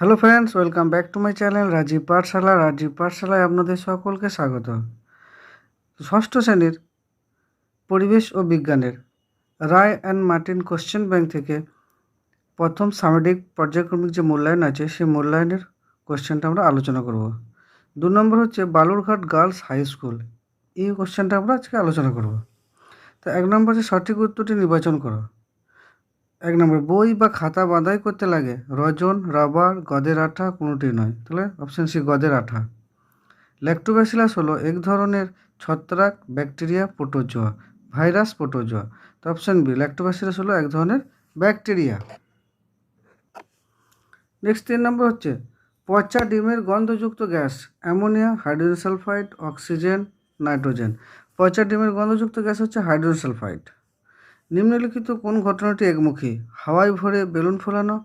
Hello friends welcome back to my channel Rajib Pathshala Rajib পাঠশালায় আপনাদের সকলকে স্বাগত ষষ্ঠ শ্রেণির পরিবেশ ও বিজ্ঞানের Ray and Martin question bank থেকে প্রথম সামগ্রিক পর্যায়ক্রমিক যে মূল্যায়ন আছে, সেই মূল্যায়নের কোশ্চেনটা আমরা আলোচনা করব। দু নম্বর হচ্ছে বালুরঘাট গার্লস হাই স্কুল। এই কোশ্চেনটা আমরা আজকে আলোচনা করব। তো এক নম্বর যে সঠিক উত্তরটি নির্বাচন করো। এক নম্বর, বই বা খাতা বাঁধাই করতে লাগে। রজন, রাবার, গদের আঠা কোনোটি নয়। তাহলে অপশান সি গদের আঠা। ল্যাক্টোব্যাসিলাস হলো এক ধরনের ছত্রাক ব্যাকটেরিয়া প্রোটোজোয়া ভাইরাস প্রোটোজোয়া তো অপশান বি ল্যাক্টোব্যাসিলাস হলো এক ধরনের ব্যাকটেরিয়া নেক্সট তিন নম্বর হচ্ছে, পচা ডিমের গন্ধযুক্ত gas, ammonia, hydrogen sulphide, oxygen, nitrogen. পচা ডিমের গন্ধযুক্ত গ্যাস হচ্ছে হাইড্রোজেন সালফাইড। নিম্নলিখিত কোন ঘটনাটি একমুখী? হাওয়ায় ভরে বেলুন ফোলানো,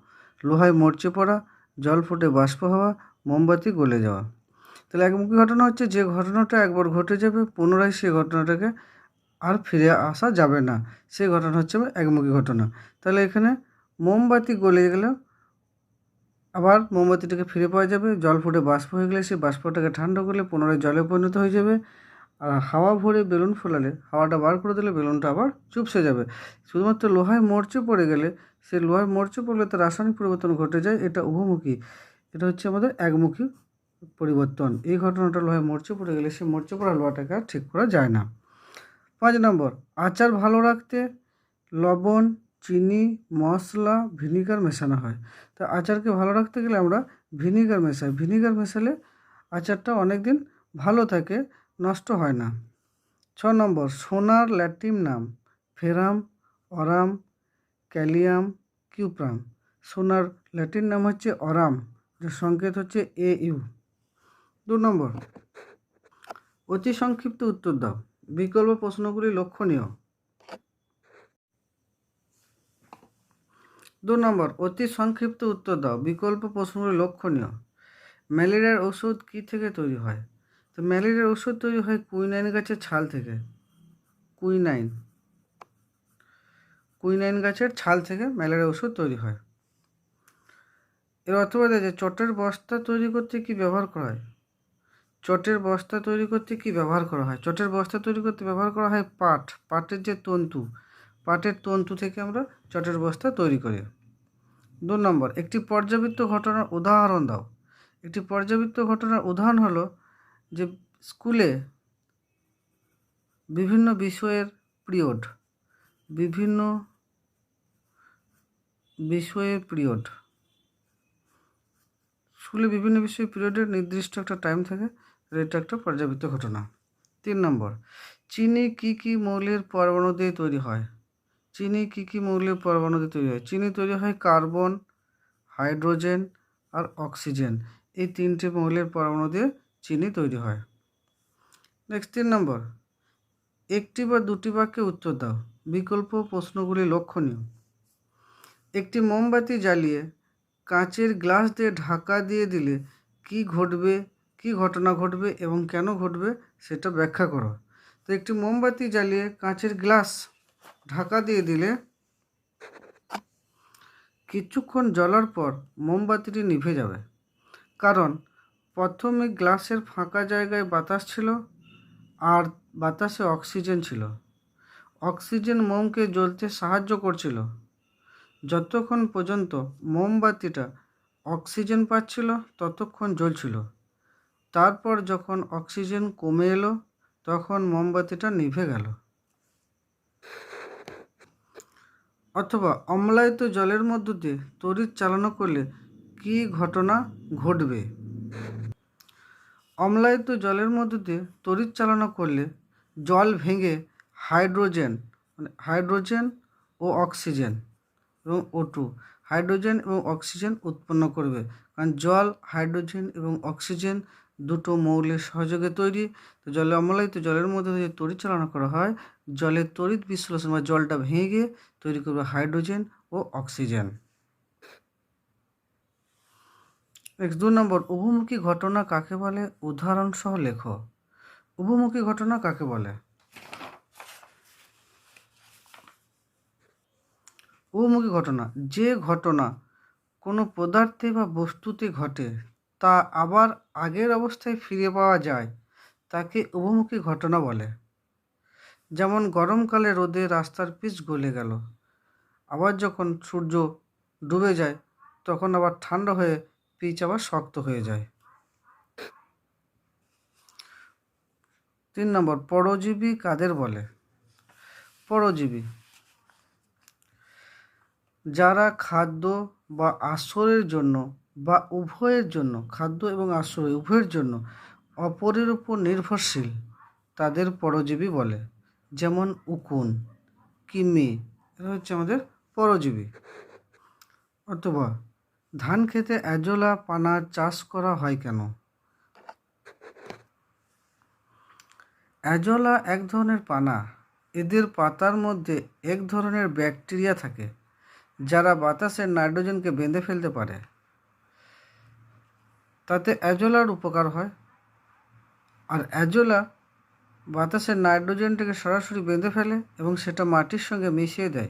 লোহায় মরচে পড়া, জল ফুটে বাষ্প হওয়া, মোমবাতি গলে যাওয়া। তাহলে একমুখী ঘটনা হচ্ছে যে ঘটনাটা একবার ঘটে যাবে, পুনরায় সেই ঘটনাটাকে আর ফিরে আসা যাবে না। সেই ঘটনা হচ্ছে একমুখী ঘটনা। তাহলে এখানে মোমবাতি গলে গেলেও আবার মোমবাতিটাকে ফিরে পাওয়া যাবে, জল ফুটে বাষ্প হয়ে গেলে সেই বাষ্পটাকে ঠান্ডা করলে পুনরায় জলে পরিণত হয়ে যাবে। আর হাওয়া ভরে বেলুন ফোলালে, হাওয়াটা বার করে দিলে বেলুনটা আবার চুপসে যাবে। শুধুমাত্র লোহায় মরচে পড়ে গেলে, সে লোহায় মরচে পড়লে তার রাসায়নিক পরিবর্তন ঘটে যায়, এটা উভমুখী। এটা হচ্ছে আমাদের একমুখী পরিবর্তন। এই ঘটনাটা লোহায় মরচে পড়ে গেলে সে মরচে পড়া লোহাটাকে আর ঠিক করা যায় না। পাঁচ নম্বর, আচার ভালো রাখতে লবণ, চিনি, মশলা, ভিনিগার মেশানো হয়। তো আচারকে ভালো রাখতে গেলে আমরা ভিনিগার মেশাই। ভিনিগার মেশালে আচারটা অনেক দিন ভালো থাকে নষ্ট হয় না। ছ নম্বর, সোনার ল্যাটিন নাম ফেরাম, অরাম, ক্যালিয়াম, কিউপ্রাম। সোনার ল্যাটিন নাম হচ্ছে অরাম, যার সংকেত হচ্ছে এ ইউ দু নম্বর, অতি সংক্ষিপ্ত উত্তর দাও। বিকল্প প্রশ্নগুলি লক্ষণীয়। দু নম্বর, অতি সংক্ষিপ্ত উত্তর দাও। বিকল্প প্রশ্নগুলি লক্ষণীয়। ম্যালেরিয়ার ওষুধ কী থেকে তৈরি হয়? তো ম্যালেরিয়ার ওষুধ তৈরি হয় কুইনাইন গাছের ছাল থেকে। কুইনাইন। কুইনাইন গাছের ছাল থেকে ম্যালেরিয়া ওষুধ তৈরি হয়। এর অথবা যে চটের বস্তা তৈরি করতে কি ব্যবহার করা হয়? চটের বস্তা তৈরি করতে কি ব্যবহার করা হয়? চটের বস্তা তৈরি করতে ব্যবহার করা হয় পাট। পাটের যে তন্তু, পাটের তন্তু থেকে আমরা চটের বস্তা তৈরি করি। দু নম্বর, একটি পর্যাবৃত্ত ঘটনার উদাহরণ দাও। একটি পর্যাবৃত্ত ঘটনার উদাহরণ হলো যে স্কুলে বিভিন্ন বিষয়ের পিরিয়ড, বিভিন্ন বিষয়ের পিরিয়ড, স্কুলে বিভিন্ন বিষয়ের পিরিয়ডের নির্দিষ্ট একটা টাইম থাকে এটা একটা পর্যাবৃত্ত ঘটনা। তিন নম্বর, চিনি কি কি মৌলের পরমাণু দিয়ে তৈরি হয়? চিনি কি কি মৌলের পরমাণু দিয়ে তৈরি হয়? চিনি তৈরি হয় কার্বন, হাইড্রোজেন আর অক্সিজেন। এই তিনটে মৌলের পরমাণু দিয়ে চিনি তৈরি হয়। নেক্সট তিন নম্বর। একটি বা দুটি বাক্যে উত্তর দাও। বিকল্প প্রশ্নগুলি লক্ষণীয়। একটি মোমবাতি জ্বালিয়ে কাঁচের গ্লাস দিয়ে ঢাকা দিয়ে দিলে কি ঘটবে, কি ঘটনা ঘটবে এবং কেন ঘটবে সেটা ব্যাখ্যা করো। তো একটি মোমবাতি জ্বালিয়ে কাঁচের গ্লাস ঢাকা দিয়ে দিলে কিছুক্ষণ জ্বলার পর মোমবাতিটি নিভে যাবে। কারণ প্রথমে গ্লাসের ফাঁকা জায়গায় বাতাস ছিল আর বাতাসে অক্সিজেন ছিল। অক্সিজেন মোমকে জ্বলতে সাহায্য করছিল। যতক্ষণ পর্যন্ত মোমবাতিটা অক্সিজেন পাচ্ছিল, ততক্ষণ জ্বলছিল। তারপর যখন অক্সিজেন কমে এলো, তখন মোমবাতিটা নিভে গেল। অথবা অম্লায়িত জলের মধ্য দিয়ে তড়িৎ চালনা করলে কী ঘটনা ঘটবে? অম্লায়িত জলের মধ্য দিয়ে তড়িৎ চালনা করলে জল ভেঙে হাইড্রোজেন মানে হাইড্রোজেন ও অক্সিজেন, এবং ও টু হাইড্রোজেন এবং অক্সিজেন উৎপন্ন করবে। কারণ জল, হাইড্রোজেন এবং অক্সিজেন দুটো মৌলের সহযোগে তৈরি। তো জলে অম্লায়িত জলের মধ্যে দিয়ে তড়িৎ চালনা করা হয়, জলের তড়িৎ বিশ্লেষণ বা জলটা ভেঙে তৈরি করবে হাইড্রোজেন ও অক্সিজেন। নেক্সট দু নম্বর, উভমুখী ঘটনা কাকে বলে? উদাহরণ সহ লেখো। উভমুখী ঘটনা কাকে বলে? উভমুখী ঘটনা, যে ঘটনা কোনো পদার্থে বা বস্তুতে ঘটে, তা আবার আগের অবস্থায় ফিরে পাওয়া যায়, তাকে উভমুখী ঘটনা বলে। যেমন গরমকালে রোদে রাস্তার পিচ গলে গেল, আবার যখন সূর্য ডুবে যায়, তখন আবার ঠান্ডা হয়ে পিচ আবার শক্ত হয়ে যায়। তিন নম্বর, পরজীবী কাদের বলে? পরজীবী। যারা খাদ্য বা আশ্রয়ের জন্য বা উভয়ের জন্য, খাদ্য এবং আশ্রয় উভয়ের জন্য অপরের উপর নির্ভরশীল, তাদের পরজীবী বলে। যেমন উকুন, কিমি, এরা হচ্ছে আমাদের পরজীবী। অথবা ধান খেতে অ্যাজোলা পানা চাষ করা হয় কেন? অ্যাজোলা এক ধরনের পানা। এদের পাতার মধ্যে এক ধরনের ব্যাকটেরিয়া থাকে, যারা বাতাসের নাইট্রোজেনকে বেঁধে ফেলতে পারে। তাতে অ্যাজোলার উপকার হয়। আর অ্যাজোলা বাতাসের নাইট্রোজেনটাকে সরাসরি বেঁধে ফেলে এবং সেটা মাটির সঙ্গে মিশিয়ে দেয়।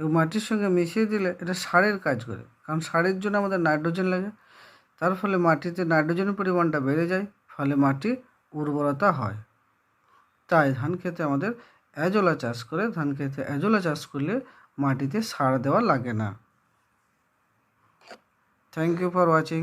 এবং মাটির সঙ্গে মিশিয়ে দিলে এটা সারের কাজ করে। কারণ সারের জন্য আমাদের নাইট্রোজেন লাগে। তার ফলে মাটিতে নাইট্রোজেনের পরিমাণটা বেড়ে যায়, ফলে মাটি উর্বরতা হয়। তাই ধান খেতে আমাদের অ্যাজোলা চাষ করে, ধান খেতে অ্যাজোলা চাষ করলে মাটিতে সার দেওয়া লাগে না। Thank you for watching